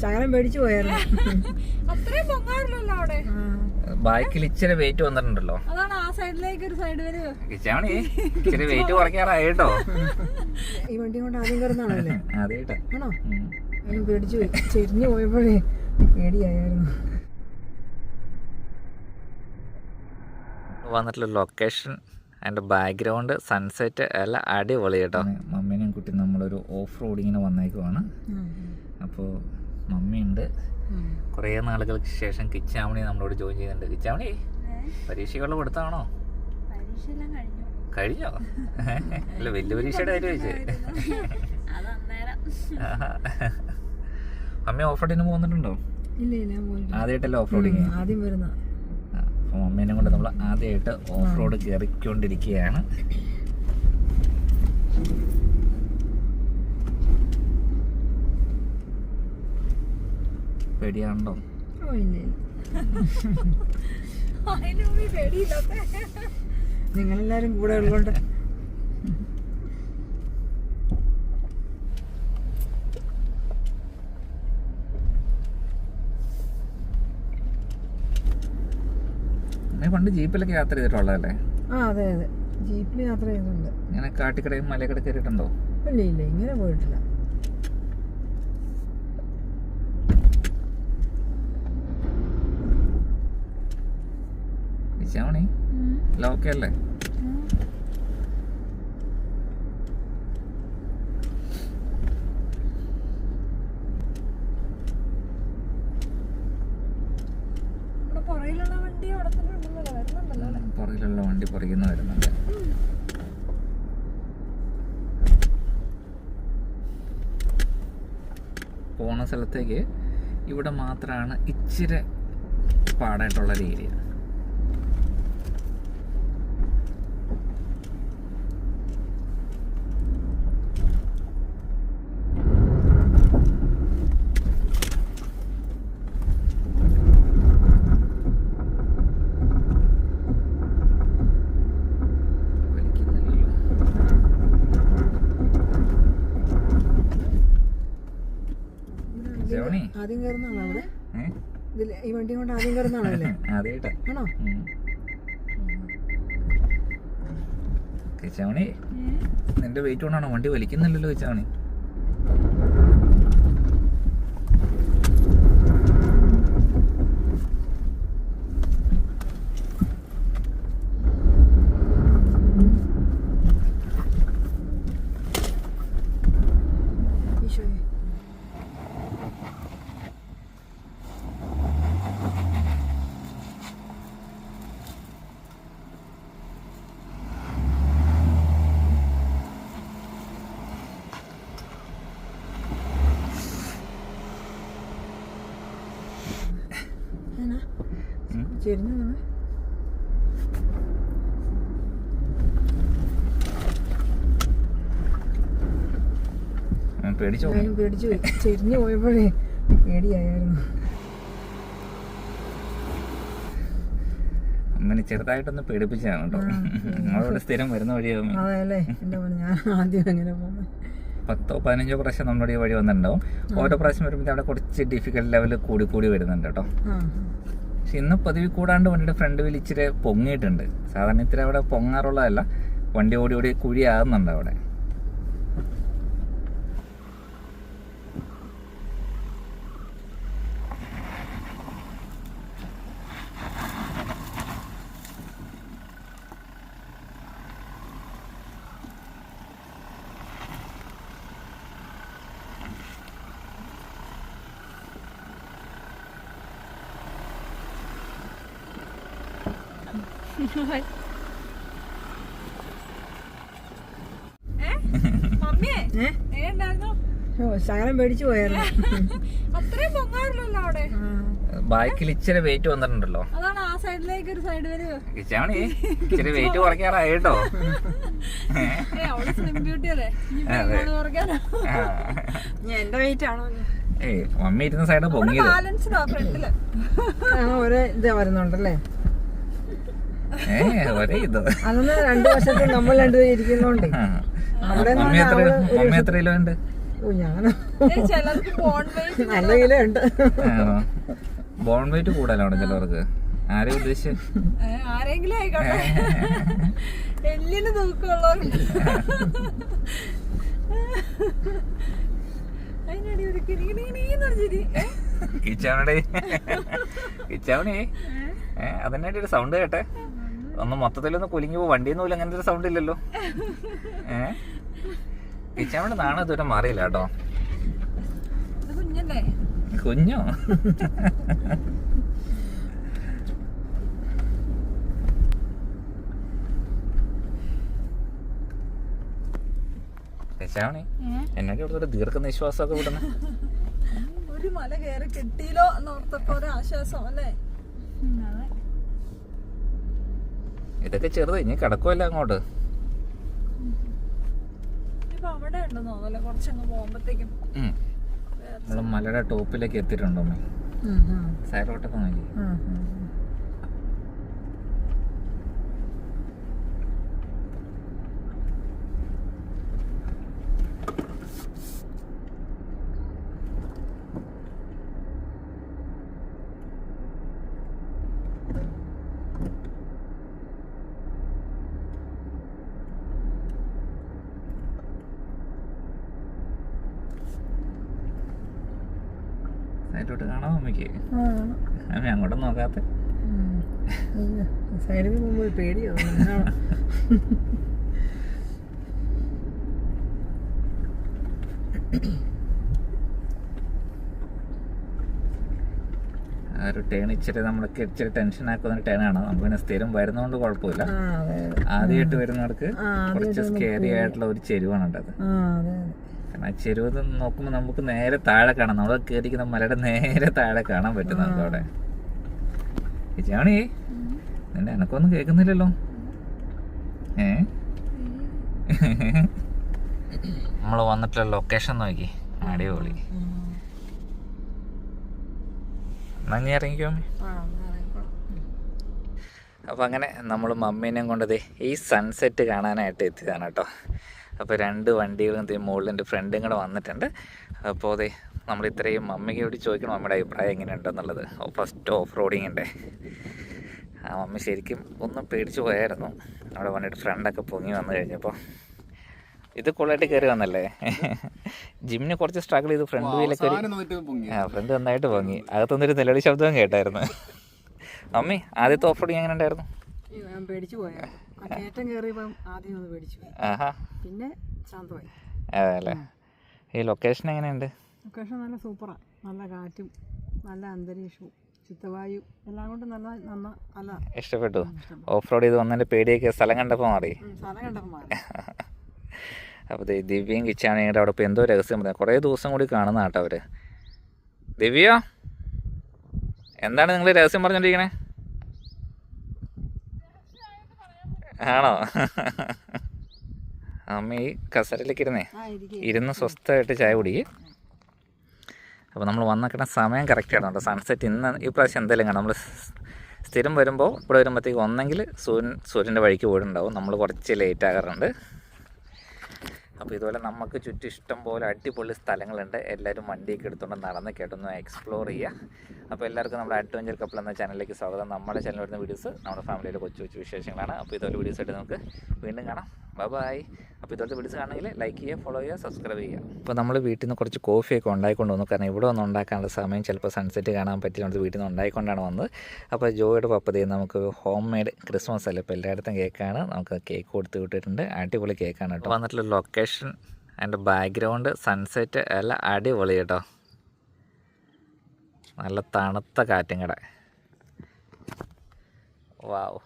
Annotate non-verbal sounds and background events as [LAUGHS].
ശകലം [LAUGHS] പേടിച്ചു പോയായിരുന്നു. [LAUGHS] അത്രയും പൊങ്ങാറില്ലല്ലോ അവിടെ. ബാക്കിൽ ഇച്ചിരി വെയിറ്റ് വന്നിട്ടുണ്ടല്ലോ. അതാണ് ആ സൈഡിലേക്ക് ഒരു സൈഡ് വരെ. കിച്ചാമണി [LAUGHS] ഇച്ചിരി വെയിറ്റ് കുറയ്ക്കാറായി കേട്ടോ. ഈ വണ്ടി കൊണ്ട് ആദ്യം കയറുന്നാണല്ലേ അതേട്ടാ ആണോ? പേടിച്ചു പോയി. ചെരിഞ്ഞു പോയപ്പോഴേ പേടിയായിരുന്നു. വന്നിട്ടുള്ള ലൊക്കേഷൻ അതിന്റെ ബാക്ക്ഗ്രൗണ്ട് സൺസെറ്റ് അല്ല അടിപൊളി കേട്ടോ. മമ്മീനെയും കുട്ടി നമ്മളൊരു ഓഫ് റോഡിങ്ങിന് വന്നേക്കുവാണ്. അപ്പോൾ മമ്മിയുണ്ട്. കുറേ നാളുകൾക്ക് ശേഷം കിച്ചാമണി നമ്മളോട് ജോയിൻ ചെയ്യുന്നുണ്ട്. കിച്ചാമണി പരീക്ഷകൾ കൊടുത്താണോ കഴിഞ്ഞു. കഴിഞ്ഞോ? അല്ല വലിയ പരീക്ഷയുടെ കാര്യം ചോദിച്ചേ. അമ്മ ഓഫ് റോഡിന് പോകുന്നുണ്ടോ ആദ്യമായിട്ടല്ലേ ഓഫ് റോഡിങ് ആദ്യം വരുന്ന അപ്പോൾ മമ്മീനെ കൊണ്ട് നമ്മൾ ആദ്യമായിട്ട് ഓഫ് റോഡ് കയറിക്കൊണ്ടിരിക്കുകയാണ് പേടിയാണ്ടോ നിങ്ങളെല്ലാരും കൂടെ ഉള്ളതുകൊണ്ട് പണ്ട് ജീപ്പിലൊക്കെ യാത്ര ചെയ്തിട്ടുള്ളതല്ലേ? ആ അതെ അതെ. ജീപ്പിൽ യാത്ര ചെയ്യുന്നുണ്ട് ഇങ്ങനെ കാട്ടിക്കടയും മലക്കട കയറിയിട്ടുണ്ടോ? ഇല്ല ഇല്ല ഇങ്ങനെ പോയിട്ടില്ല. വിശാമണി ഓക്കെ അല്ലേ ഇവിടെ പുറകിലുള്ള വണ്ടി അവിടെ തന്നെ ഉണ്ടല്ലോ വരുന്നുണ്ടല്ലോ അല്ലേ വണ്ടി വരുന്നുണ്ട്. പോണ സ്ഥലത്തേക്ക് ഇവിടെ മാത്രമാണ് ഇച്ചിരി പാടായിട്ടുള്ളൊരു ഏരിയ വലിക്കുന്നില്ലല്ലോ ജവണി ആദ്യം കയറുന്നാണോ അവിടെ? ഈ വണ്ടി കൊണ്ട് ആദ്യം കയറുന്നാണല്ലേ [LAUGHS] ആദ്യമായിട്ടാ ആണോ? കിച്ചാമണി നിന്റെ വെയിറ്റ് കൊണ്ടാണോ വണ്ടി വലിക്കുന്നില്ലല്ലോ കിച്ചാമണി ഈശോയെ എന്നാ ആ, പേടിച്ചോ പേടിച്ചു ചെരിഞ്ഞു പോയപ്പോഴേ പേടിയായിരുന്നു. അമ്മനെ ചെറുതായിട്ടൊന്ന് പേടിപ്പിച്ചാണ് കേട്ടോ. [LAUGHS] നമ്മളവിടെ സ്ഥിരം വരുന്ന വഴിയാകും ഞാൻ ആദ്യം അങ്ങനെ പോകുന്നത്. പത്തോ പതിനഞ്ചോ പ്രാവശ്യം നമ്മുടെ ഈ വഴി വന്നിട്ടുണ്ടാവും. ഓരോ പ്രാവശ്യം വരുമ്പോൾ അവിടെ കുറച്ച് ഡിഫിക്കൽട്ട് ലെവൽ കൂടി കൂടി വരുന്നുണ്ട് കേട്ടോ. പക്ഷെ ഇന്ന് പതിവ് കൂടാണ്ട് വണ്ടിയുടെ ഫ്രണ്ട് വീൽ ഇച്ചിരി പൊങ്ങിയിട്ടുണ്ട്. സാധാരണ ഇത്തിരി അവിടെ പൊങ്ങാറുള്ളതല്ല. വണ്ടി ഓടി ഓടി കുഴിയാകുന്നുണ്ട് അവിടെ. [LAUGHS] [LAUGHS] അത്രയും പൊങ്ങാറില്ലല്ലോ അവിടെ. ബാക്കിൽ ഇച്ചിരി വെയിറ്റ് വന്നിട്ടുണ്ടല്ലോ. അതാണ് ആ സൈഡിലേക്ക് ഒരു സൈഡ് ഇച്ചിരി വെയിറ്റ് കുറയ്ക്കാറായി കേട്ടോ. [LAUGHS] എന്റെ വെയിറ്റ് ആണോ? ഏയ് മമ്മി ഇരുന്ന സൈഡ് പൊങ്ങിയത്. ഫ്രണ്ടിൽ ഒരേ ഇതാ വരുന്നുണ്ടല്ലേ? ഒരേ ഇത്. അതൊന്ന് രണ്ടു വശത്ത് നമ്മൾ രണ്ടുപേരും ഇരിക്കുന്നോണ്ടേ. ആ. അവിടെ മമ്മി എത്ര മമ്മി എത്ര കിലോ ഉണ്ട്? ഓ ഞാനോ? ഏ, ബോൺ വെയിറ്റ് നല്ല കിലോ ഉണ്ട്. ബോൺ വെയിറ്റ് കൂടുതലാണ് ചിലവർക്ക്? ആരെയും ഉദ്ദേശിച്ച്? ആരെങ്കിലും ആയിക്കോട്ടെ. എല്ലിന് തൂക്കമുള്ളവരുണ്ട്. അതിനടി ഒരു കിണികിണീന്ന് ചിരി. ഏ? കിച്ചാവണേ കിച്ചാവണേ. ഏ? അതിനായിട്ട് ഒരു സൗണ്ട് കേട്ടെ. ഒന്ന് മൊത്തത്തിലൊന്ന് കുലുങ്ങി പോകും വണ്ടിയിൽ പോലും അങ്ങനത്തെ ഒരു സൗണ്ട് ഇല്ലല്ലോ. [LAUGHS] ഏ? കിച്ചാവണ നാണ ഇതുവരെ മാറിയില്ല കേട്ടോ. കുഞ്ഞോ? ഇവിടുത്തെ ഒരു ദീർഘനിശ്വാസമൊക്കെ വിടണേ. ഒരു മല കയറി കിട്ടിയില്ലോ എന്നോർത്തപ്പോ ഒരു ആശ്വാസം അല്ലേ? ഇതൊക്കെ ചെറുത് ഇനി കിടക്കുമല്ലോ അങ്ങോട്ട്. നമ്മൾ മലയുടെ ടോപ്പിലേക്ക് എത്തിയിട്ടുണ്ടോ ഉം, നോക്കി. ഉം, കാണാൻ അമ്മയ്ക്ക് ആ, അമ്മ അങ്ങോട്ട് നോക്കാത്ത. സൈഡിൽ പോകുമ്പോൾ ഒരു പേടിയോ. ആ ഒരു ടേൺ ഇച്ചിരി നമ്മളൊക്കെ ഇച്ചിരി ടെൻഷൻ ആക്കുന്ന ടേൺ ആണ്. നമുക്ക് പിന്നെ സ്ഥിരം വരുന്നതുകൊണ്ട് കുഴപ്പമില്ല. ആദ്യമായിട്ട് വരുന്നവർക്ക് കുറച്ച് സ്കേറി ആയിട്ടുള്ള ഒരു ചെരുവാണ് ഉണ്ടത് കാരണം ആ ചെരുവ് നോക്കുമ്പോൾ നമുക്ക് നേരെ താഴെ കാണാം. നമ്മൾ കയറിക്കുന്ന മലയുടെ നേരെ താഴെ കാണാൻ പറ്റും നമുക്ക് അവിടെ. ചേച്ചി നിന്റെ എനക്കൊന്നും കേൾക്കുന്നില്ലല്ലോ. ഏ? നമ്മൾ വന്നിട്ടുള്ള ലൊക്കേഷൻ നോക്കി. അടിപൊളി. നന്ദി ഇറങ്ങിക്കോ. അപ്പോൾ അങ്ങനെ നമ്മൾ മമ്മീനെയും കൊണ്ടത് ഈ സൺസെറ്റ് കാണാനായിട്ട് എത്തിയതാണ് കേട്ടോ. അപ്പോൾ രണ്ട് വണ്ടികളും ദേ മുകളിൽ എന്റെ ഫ്രണ്ടും കൂടെ വന്നിട്ടുണ്ട്. അപ്പോൾ അതെ നമ്മൾ ഇത്രയും മമ്മിയോട് ചോദിക്കണം മമ്മിയുടെ അഭിപ്രായം എങ്ങനെയുണ്ടെന്നുള്ളത്. ഫസ്റ്റ് ഓഫ് റോഡിങ്ങിന്റെ ആ മമ്മി ശരിക്കും ഒന്നും പേടിച്ചു പോയായിരുന്നു. അവിടെ വന്നിട്ട് ഫ്രണ്ടൊക്കെ പൊങ്ങി വന്നു കഴിഞ്ഞപ്പോൾ ഇത് കൊള്ളായിട്ട് കയറി വന്നല്ലേ? ജിമ്മിന് കുറച്ച് സ്ട്രഗിൾ ചെയ്ത് ഫ്രണ്ട് വീലൊക്കെ ആ ഫ്രണ്ട് നന്നായിട്ട് പൊങ്ങി. അകത്തുനിന്നൊരു നിലവിളി ശബ്ദവും കേട്ടായിരുന്നു. മമ്മി ആദ്യത്തെ ഓഫ് റോഡിങ് എങ്ങനെ ഉണ്ടായിരുന്നു ഞാൻ പേടിച്ചു പോയാ കയറ്റം കയറിയപ്പം ആദ്യം ഒന്ന് പേടിച്ചു പിന്നെ ശാന്തമായി. അതെ അല്ലേ ഈ ലൊക്കേഷൻ എങ്ങനെയുണ്ട്? ലൊക്കേഷൻ നല്ല സൂപ്പറാണ് നല്ല കാറ്റും നല്ല അന്തരീക്ഷവും ചിത്തവായു എല്ലാം കൊണ്ട് നല്ല നന്ന നല്ല ഇഷ്ടപ്പെട്ടു. ഓഫ് റോഡ് ചെയ്ത് വന്നതിന്റെ പേടിയൊക്കെ സ്ഥലം കണ്ടപ്പോൾ മാറി. സ്ഥലം കണ്ടപ്പോൾ മാറി. അപ്പോൾ ദിവ്യയും കിച്ചാണെങ്കിൽ അവിടെ ഇപ്പോൾ എന്തോ രഹസ്യം പറഞ്ഞു കുറേ ദിവസം കൂടി കാണുന്ന കേട്ടോ അവർ ദിവ്യ? എന്താണ് നിങ്ങൾ രഹസ്യം പറഞ്ഞോണ്ടിരിക്കണേ? ആണോ? അമ്മ ഈ കസരയിലേക്ക് ഇരുന്നേ. ഇരുന്ന് സ്വസ്ഥമായിട്ട് ചായ കുടി. അപ്പോൾ നമ്മൾ വന്നിക്കുന്ന സമയം കറക്റ്റ് ആണ് കേട്ടോ. സൺസെറ്റ് ഇന്ന് ഈ പ്രാവശ്യം എന്തെങ്കിലും കാണാം. നമ്മൾ സ്ഥിരം വരുമ്പോൾ ഇവിടെ വരുമ്പോഴത്തേക്ക് ഒന്നെങ്കിൽ സൂര്യൻ സൂര്യന്റെ വഴിക്ക് പോയിട്ടുണ്ടാവും. നമ്മൾ കുറച്ച് ലേറ്റ് ആകാറുണ്ട്. അപ്പോൾ ഇതുപോലെ നമുക്ക് ചുറ്റും ഇഷ്ടം പോലെ അടിപൊളി സ്ഥലങ്ങളുണ്ട്. എല്ലാവരും വണ്ടിയൊക്കെ എടുത്തുകൊണ്ട് നടന്ന് കേട്ടൊന്ന് എക്സ്പ്ലോർ ചെയ്യുക അപ്പോൾ എല്ലാവർക്കും നമ്മുടെ അഡ്വഞ്ചർ കപ്പിൾ എന്ന ചാനലിലേക്ക് സ്വാഗതം. നമ്മുടെ ചാനൽ വരുന്ന വീഡിയോസ് നമ്മുടെ ഫാമിലിയിലെ കൊച്ചു കൊച്ചു വിശേഷങ്ങളാണ്. അപ്പോൾ ഇതുപോലെ വീഡിയോസ് ആയിട്ട് നമുക്ക് വീണ്ടും കാണാം. ബൈ അപ്പോൾ ഇതുപോലത്തെ വീഡിയോസ് കാണണമെങ്കിൽ ലൈക്ക് ചെയ്യുക ഫോളോ ചെയ്യുക സബ്സ്ക്രൈബ് ചെയ്യുക. അപ്പോൾ നമ്മൾ വീട്ടിൽ നിന്ന് കുറച്ച് കോഫിയൊക്കെ ഉണ്ടായിക്കൊണ്ട് വന്നു. കാരണം ഇവിടെ വന്ന് ഉണ്ടാക്കാനുള്ള സമയം ചിലപ്പോൾ സൺസെറ്റ് കാണാൻ പറ്റില്ല. വീട്ടിൽ നിന്ന് ഉണ്ടായിക്കൊണ്ടാണ് വന്നത്. അപ്പോൾ ജോയുടെ പപ്പതി നമുക്ക് ഹോം മെയ്ഡ് ക്രിസ്മസ് അല്ലേ? ഇപ്പോൾ എല്ലായിടത്തും കേക്കാണ്. നമുക്ക് കേക്ക് കൊടുത്ത് വിട്ടിട്ടുണ്ട്. അടിപൊളി കേക്കാണ് കേട്ടോ. വന്നിട്ടുള്ള ലൊക്കേഷൻ അതിന്റെ ബാക്ക്ഗ്രൗണ്ട് സൺസെറ്റ് അല്ല അടിപൊളി കേട്ടോ. നല്ല തണുത്ത കാറ്റും കൂടെ. വാവ്